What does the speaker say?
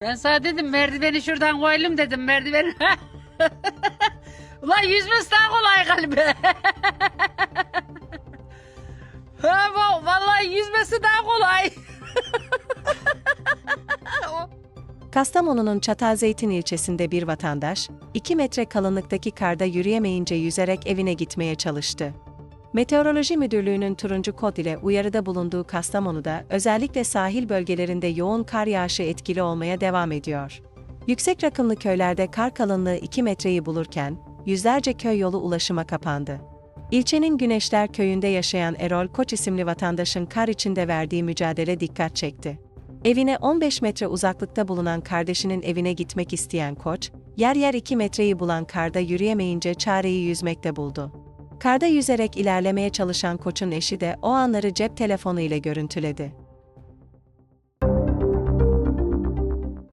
Ben sana dedim merdiveni şuradan koyalım dedim merdiveni. Ulan yüzmesi daha kolay galiba. ha, va- vallahi yüzmesi daha kolay. Kastamonu'nun Çatalzeytin ilçesinde bir vatandaş, 2 metre kalınlıktaki karda yürüyemeyince yüzerek evine gitmeye çalıştı. Meteoroloji Müdürlüğü'nün turuncu kod ile uyarıda bulunduğu Kastamonu'da özellikle sahil bölgelerinde yoğun kar yağışı etkili olmaya devam ediyor. Yüksek rakımlı köylerde kar kalınlığı 2 metreyi bulurken, yüzlerce köy yolu ulaşıma kapandı. İlçenin Güneşler köyünde yaşayan Erol Koç isimli vatandaşın kar içinde verdiği mücadele dikkat çekti. Evine 15 metre uzaklıkta bulunan kardeşinin evine gitmek isteyen koç, yer yer 2 metreyi bulan karda yürüyemeyince çareyi yüzmekte buldu. Karda yüzerek ilerlemeye çalışan koçun eşi de o anları cep telefonu ile görüntüledi.